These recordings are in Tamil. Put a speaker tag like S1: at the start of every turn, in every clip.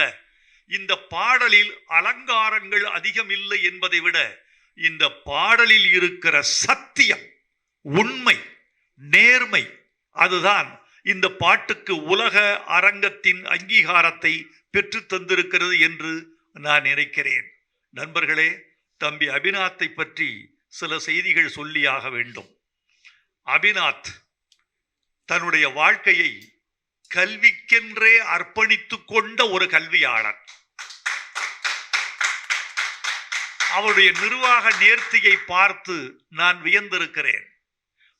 S1: விட இந்த பாடலில் அலங்காரங்கள் அதிகம் இல்லை என்பதை விட இந்த பாடலில் இருக்கிற சத்தியம் உண்மை நேர்மை அதுதான் இந்த பாட்டுக்கு உலக அரங்கத்தின் அங்கீகாரத்தை பெற்று தந்திருக்கிறது என்று நான் நினைக்கிறேன். நண்பர்களே தம்பி அபிநாத்தை பற்றி சில செய்திகள் சொல்லியாக வேண்டும். அபிநாத் தன்னுடைய வாழ்க்கையை கல்விக்கென்றே அர்ப்பணித்து கொண்ட ஒரு கல்வியாளர் அவருடைய நிர்வாக நேர்த்தியை பார்த்து நான் வியந்திருக்கிறேன்.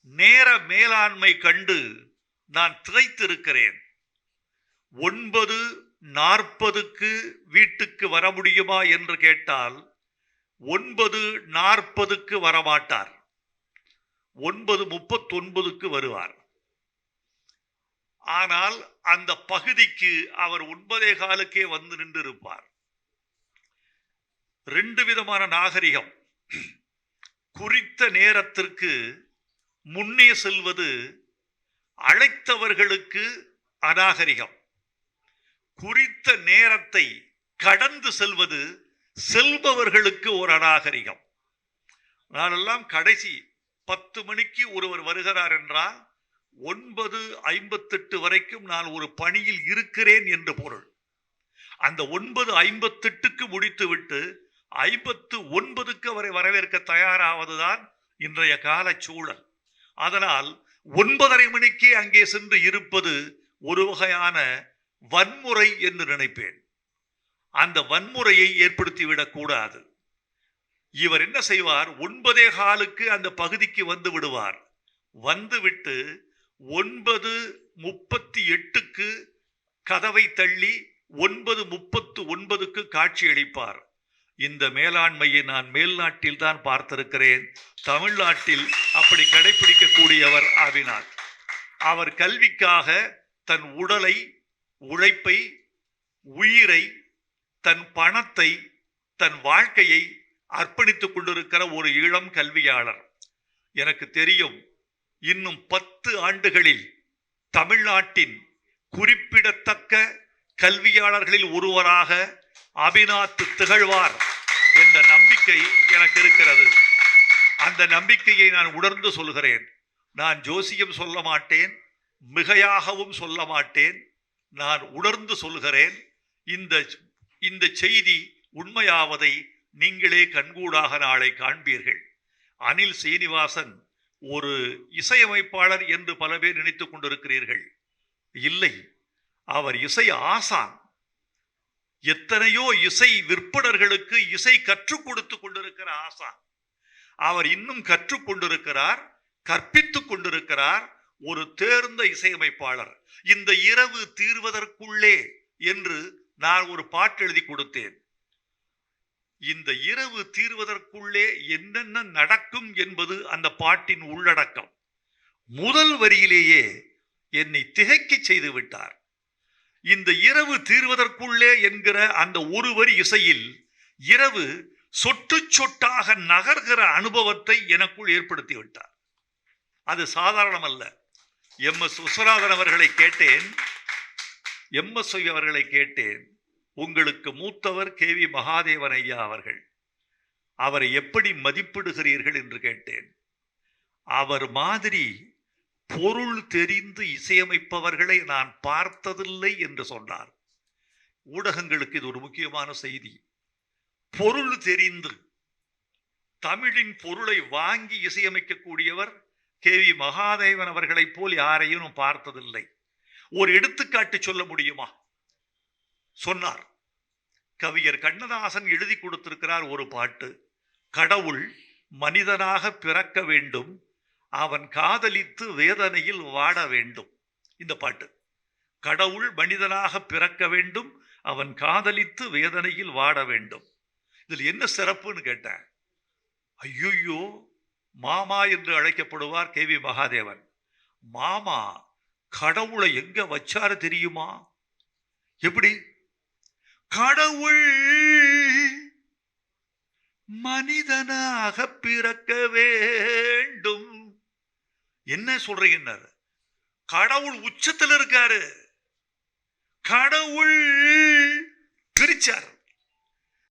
S1: நேர மேலாண்மை கண்டு நான் திகைத்திருக்கிறேன். ஒன்பது நாற்பதுக்கு வீட்டுக்கு வர முடியுமா என்று கேட்டால் ஒன்பது நாற்பதுக்கு வரமாட்டார். ஒன்பது முப்பத்தொன்பதுக்கு வருவார். ஆனால் அந்த பகுதிக்கு அவர் ஒன்பதே காலுக்கே வந்து நின்றிருப்பார். ரெண்டு விதமான நாகரிகம். குறித்த நேரத்திற்கு முன்னே செல்வது அழைத்தவர்களுக்கு அநாகரிகம். குறித்த நேரத்தை கடந்து செல்வது செல்பவர்களுக்கு ஒரு அநாகரிகம். நானெல்லாம் கடைசி பத்து மணிக்கு ஒருவர் வருகிறார் என்றால் ஒன்பது ஐம்பத்தெட்டு வரைக்கும் நான் ஒரு பணியில் இருக்கிறேன் என்று பொருள். அந்த ஒன்பது ஐம்பத்தெட்டுக்கு முடித்துவிட்டு ஐம்பத்து ஒன்பதுக்கு அவரை வரவேற்க தயாராவதுதான் இன்றைய கால சூழல். அதனால் ஒன்பதரை மணிக்கே அங்கே சென்று இருப்பது ஒரு வகையான வன்முறை என்று நினைப்பேன். அந்த வன்முறையை ஏற்படுத்திவிடக்கூடாது இவர் என்ன செய்வார்? ஒன்பதே காலுக்கு அந்த பகுதிக்கு வந்து விடுவார். வந்துவிட்டு ஒன்பது முப்பத்தி எட்டுக்கு கதவை தள்ளி ஒன்பது முப்பத்து ஒன்பதுக்கு காட்சி அளிப்பார் இந்த மேலாண்மையை நான் மேல்நாட்டில் தான் பார்த்திருக்கிறேன். தமிழ்நாட்டில் அப்படி கடைபிடிக்கக்கூடியவர் ஆவினார். அவர் கல்விக்காக தன் உடலை உழைப்பை உயிரை தன் பணத்தை தன் வாழ்க்கையை அர்ப்பணித்துக் கொண்டிருக்கிற ஒரு இளம் கல்வியாளர். எனக்கு தெரியும் இன்னும் பத்து ஆண்டுகளில் தமிழ்நாட்டின் குறிப்பிடத்தக்க கல்வியாளர்களில் ஒருவராக அபிநாத் திகழ்வார் என்ற நம்பிக்கை எனக்கு இருக்கிறது. அந்த நம்பிக்கையை நான் உணர்ந்து சொல்கிறேன். நான் ஜோசியம் சொல்ல மாட்டேன் மிகையாகவும் சொல்ல மாட்டேன். நான் உணர்ந்து சொல்கிறேன் இந்த இந்த செய்தி உண்மையாவதை நீங்களே கண்கூடாக நாளை காண்பீர்கள். அனில் சீனிவாசன் ஒரு இசையமைப்பாளர் என்று பல பேர் நினைத்துக் கொண்டிருக்கிறீர்கள். இல்லை அவர் இசை ஆசான். எத்தனையோ இசை விற்பனர்களுக்கு இசை கற்றுக் கொடுத்து கொண்டிருக்கிற ஆசான். அவர் இன்னும் கற்றுக் கொண்டிருக்கிறார் கற்பித்துக் கொண்டிருக்கிறார் ஒரு தேர்ந்த இசையமைப்பாளர். இந்த இரவு தீர்வதற்குள்ளே என்று நான் ஒரு பாட்டு எழுதி கொடுத்தேன். இந்த இரவு தீர்வதற்குள்ளே என்னென்ன நடக்கும் என்பது அந்த பாட்டின் உள்ளடக்கம். முதல் வரியிலேயே என்னை திகைக்க செய்து விட்டார். இந்த இரவு தீர்வதற்குள்ளே என்கிற அந்த ஒரு வரி இசையில் இரவு சொட்டு சொட்டாக நகர்கிற அனுபவத்தை எனக்குள் ஏற்படுத்தி விட்டார். அது சாதாரணம் அல்ல எம் எஸ் விஸ்வநாதன் அவர்களை கேட்டேன். எம் எஸ் அவர்களை கேட்டேன். உங்களுக்கு மூத்தவர் கே வி மகாதேவன் ஐயா அவர்கள். அவரை எப்படி மதிப்பிடுகிறீர்கள் என்று கேட்டேன். அவர் மாதிரி பொருள் தெரிந்து இசையமைப்பவர்களை நான் பார்த்ததில்லை என்று சொன்னார். ஊடகங்களுக்கு இது ஒரு முக்கியமான செய்தி. பொருள் தெரிந்து தமிழின் பொருளை வாங்கி இசையமைக்கக்கூடியவர் கே வி மகாதேவன் அவர்களைப் போல் யாரையும் பார்த்ததில்லை. ஒரு எடுத்துக்காட்டு சொல்ல முடியுமா? சொன்னார். கவிஞர் கண்ணதாசன் எழுதி கொடுத்திருக்கிறார் ஒரு பாட்டு கடவுள் மனிதனாக பிறக்க வேண்டும் அவன் காதலித்து வேதனையில் வாட வேண்டும். இந்த பாட்டு கடவுள் மனிதனாக பிறக்க வேண்டும் அவன் காதலித்து வேதனையில் வாட வேண்டும். இதில் என்ன சிறப்புன்னு கேட்டேன். ஐயோ மாமா என்று அழைக்கப்படுவார் கே. வி. மகாதேவன். மாமா கடவுளை எங்க வச்சாரு தெரியுமா? எப்படி? கடவுள் மனிதனாக பிறக்க வேண்டும். என்ன சொல்றீங்க கடவுள் உச்சத்தில் இருக்காரு. கடவுள் பிரிச்சார்.